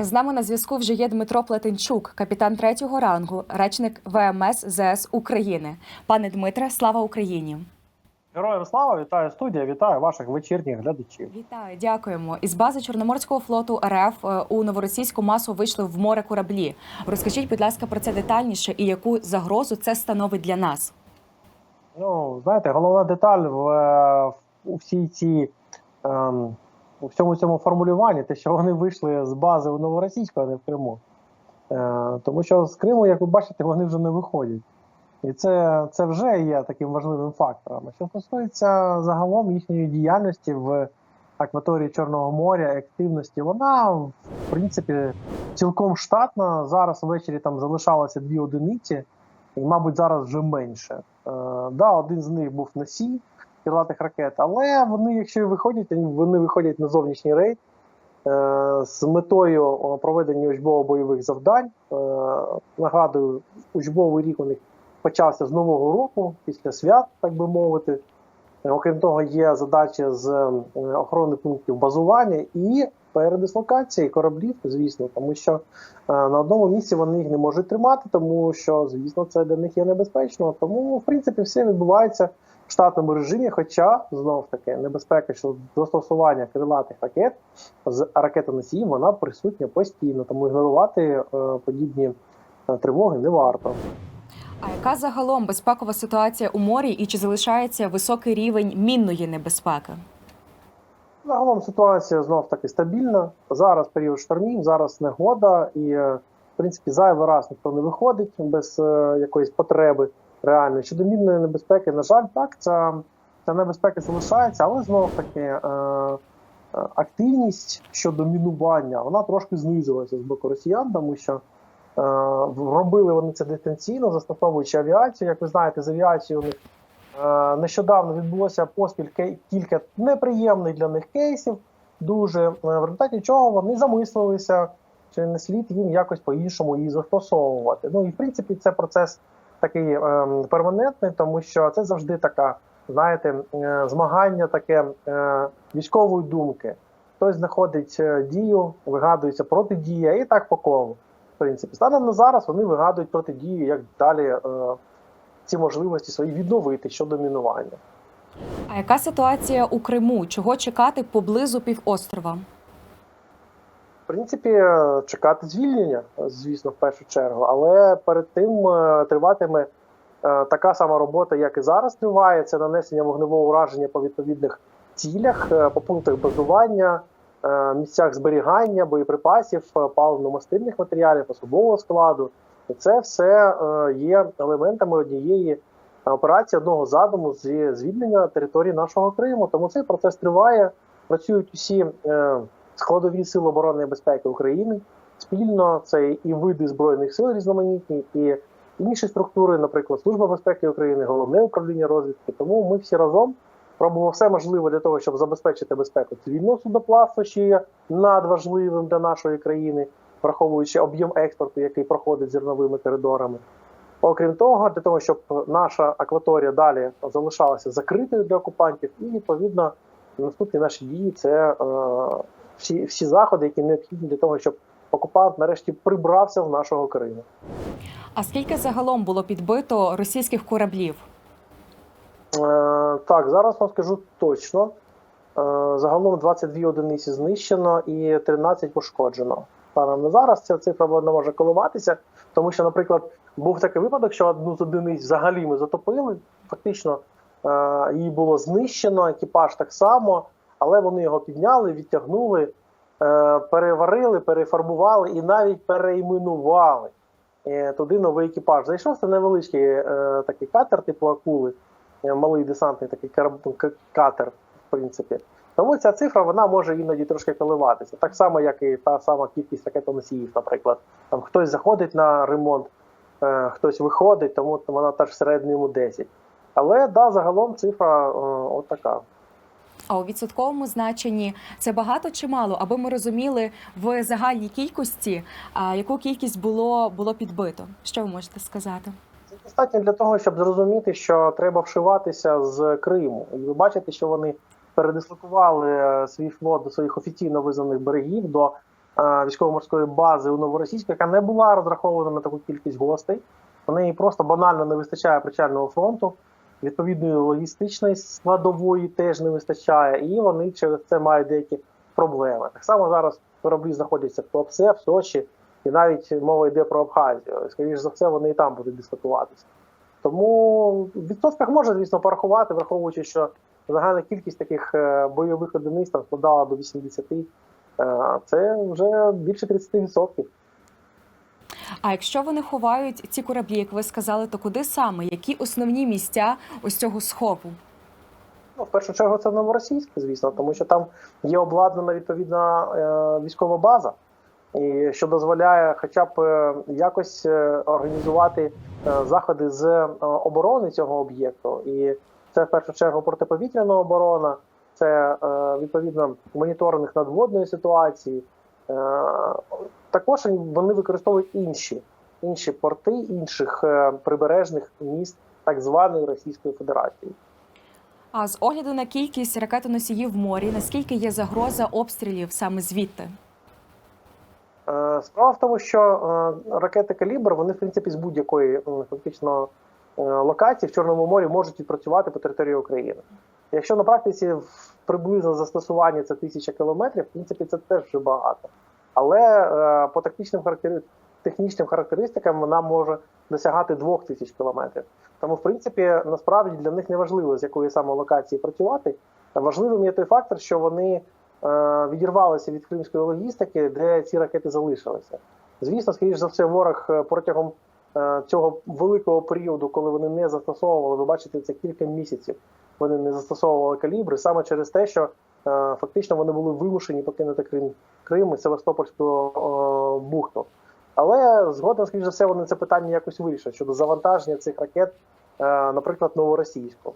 З нами на зв'язку вже є Дмитро Плетенчук, капітан третього рангу, речник ВМС ЗС України. Пане Дмитре, слава Україні! Героям слава, вітаю студія, вітаю ваших вечірніх глядачів. Вітаю, дякуємо. Із бази Чорноморського флоту РФ е, у новоросійську масу вийшли в море кораблі. Розкажіть, будь ласка, про це детальніше і яку загрозу це становить для нас. Ну, знаєте, головна деталь в, е, у всій цій ем, у всьому цьому формулюванні, те, що вони вийшли з бази у Новоросійську, а не в Криму. Е, тому що з Криму, як ви бачите, вони вже не виходять. І це, це вже є таким важливим фактором. Що стосується загалом їхньої діяльності в акваторії Чорного моря, активності, вона в принципі цілком штатна. Зараз ввечері там залишалося дві одиниці, і, мабуть, зараз вже менше. Е, да, один з них був носій крилатих ракет, але вони, якщо виходять, вони виходять на зовнішній рейд е, з метою проведення учбово-бойових завдань. Е, нагадую, учбовий рік у них почався з Нового року, після свят, так би мовити. Окрім того, є задача з охорони пунктів базування і передислокації кораблів, звісно, тому що е, на одному місці вони їх не можуть тримати, тому що, звісно, це для них є небезпечно. Тому, в принципі, все відбувається в штатному режимі. Хоча знов таки небезпека щодо застосування крилатих ракет з ракетоносіїв вона присутня постійно, тому ігнорувати е, подібні е, тривоги не варто. А яка загалом безпекова ситуація у морі і чи залишається високий рівень мінної небезпеки? Загалом ситуація знов таки стабільна. Зараз період штормів, зараз негода, і е, в принципі зайвий раз ніхто не виходить без е, якоїсь потреби реальної. Щодо мінної небезпеки, на жаль, так ця, ця небезпека залишається, але знов таки е, е, активність щодо мінування вона трошки знизилася з боку росіян, тому що робили вони це дистанційно, застосовуючи авіацію. Як ви знаєте, з авіацією у них Нещодавно відбулося поспіль кілька неприємних для них кейсів. Дуже Е, в результаті чого вони замислилися, чи не слід їм якось по-іншому її застосовувати. Ну і в принципі це процес такий ем, перманентний, тому що це завжди така, знаєте, е, змагання таке е, військової думки. Хтось знаходить е, дію, вигадується протидія, і так по колу. В принципі, станом на зараз вони вигадують протидію, як далі е, ці можливості свої відновити щодо мінування. А яка ситуація у Криму? Чого чекати поблизу півострова? В принципі, чекати звільнення, звісно, в першу чергу, але перед тим е, триватиме е, така сама робота, як і зараз триває. Це нанесення вогневого ураження по відповідних цілях, е, по пунктах базування, місцях зберігання боєприпасів, паливно-мастильних матеріалів, особового складу. І це все е, є елементами однієї операції одного задуму зі звільнення території нашого Криму. Тому цей процес триває. Працюють усі е, складові сили оборони і безпеки України спільно. Це і види збройних сил різноманітні, і інші структури, наприклад, Служба безпеки України, головне управління розвідки. Тому ми всі разом робимо все можливе для того, щоб забезпечити безпеку цивільного судоплавства, що є надважливим для нашої країни, враховуючи об'єм експорту, який проходить зерновими коридорами. Окрім того, для того, щоб наша акваторія далі залишалася закритою для окупантів, і відповідно наступні наші дії це е, всі, всі заходи, які необхідні для того, щоб окупант нарешті прибрався в нашого Криму. А скільки загалом було підбито російських кораблів? Е, так, зараз вам скажу точно. Е, загалом 22 одиниці знищено і 13 пошкоджено. Станом на зараз ця цифра вона може коливатися, тому що, наприклад, був такий випадок, що одну з одиниць взагалі ми затопили. Фактично е, її було знищено, екіпаж так само, але вони його підняли, відтягнули, е, переварили, перефарбували і навіть перейменували. Е, туди новий екіпаж. Зайшов це невеличкий е, такий катер, типу акули, малий десантний такий катер, в принципі. Тому ця цифра вона може іноді трошки коливатися. Так само, як і та сама кількість ракетоносіїв, наприклад. Там хтось заходить на ремонт, е, хтось виходить, тому вона теж в середньому 10. Але да, загалом цифра е, от така. А у відсотковому значенні це багато чи мало, аби ми розуміли в загальній кількості, а, яку кількість було, було підбито. Що ви можете сказати? Це достатньо для того, щоб зрозуміти, що треба вшиватися з Криму. І ви бачите, що вони передислокували е, свій флот до своїх офіційно визнаних берегів, до е, військово-морської бази у Новоросійську, яка не була розрахована на таку кількість гостей. У неї просто банально не вистачає причального фронту, відповідної логістичної складової теж не вистачає, і вони через це мають деякі проблеми. Так само зараз кораблі знаходяться в Туапсе, в Сочі, і навіть мова йде про Абхазію. Скоріше за все, вони і там будуть дискутуватися. Тому в відсотках можна, звісно, порахувати, враховуючи, що загальна кількість таких е, бойових одиниць там складала до 80, е, це вже більше 30%. А якщо вони ховають ці кораблі, як ви сказали, то куди саме? Які основні місця ось цього схову? Ну, в першу чергу це новоросійське, звісно, тому що там є обладнана відповідна е, військова база, і що дозволяє хоча б е, якось е, організувати е, заходи з е, оборони цього об'єкту. І це в першу чергу протиповітряна оборона, це е, відповідно моніторинг надводної ситуації. Е, також вони використовують інші, інші порти інших е, прибережних міст так званої Російської Федерації. А з огляду на кількість ракетоносіїв в морі, наскільки є загроза обстрілів саме звідти? Справа в тому, що ракети калібр вони в принципі з будь-якої фактично е, локації в Чорному морі можуть відпрацювати по території України. Якщо на практиці приблизно застосування це тисяча кілометрів, в принципі, це теж вже багато. Але е, по тактичним характери... технічним характеристикам вона може досягати двох тисяч кілометрів. Тому, в принципі, насправді для них не важливо, з якої саме локації працювати. Важливим є той фактор, що вони е, відірвалися від кримської логістики, де ці ракети залишилися. Звісно, скоріш за все, ворог е, протягом цього великого періоду, коли вони не застосовували, ви бачите, це кілька місяців. Вони не застосовували калібри саме через те, що е, фактично вони були вимушені покинути Крим, Крим і Севастопольську е, бухту. Але згодом, скоріш за все, вони це питання якось вирішать щодо завантаження цих ракет, е, наприклад, новоросійську.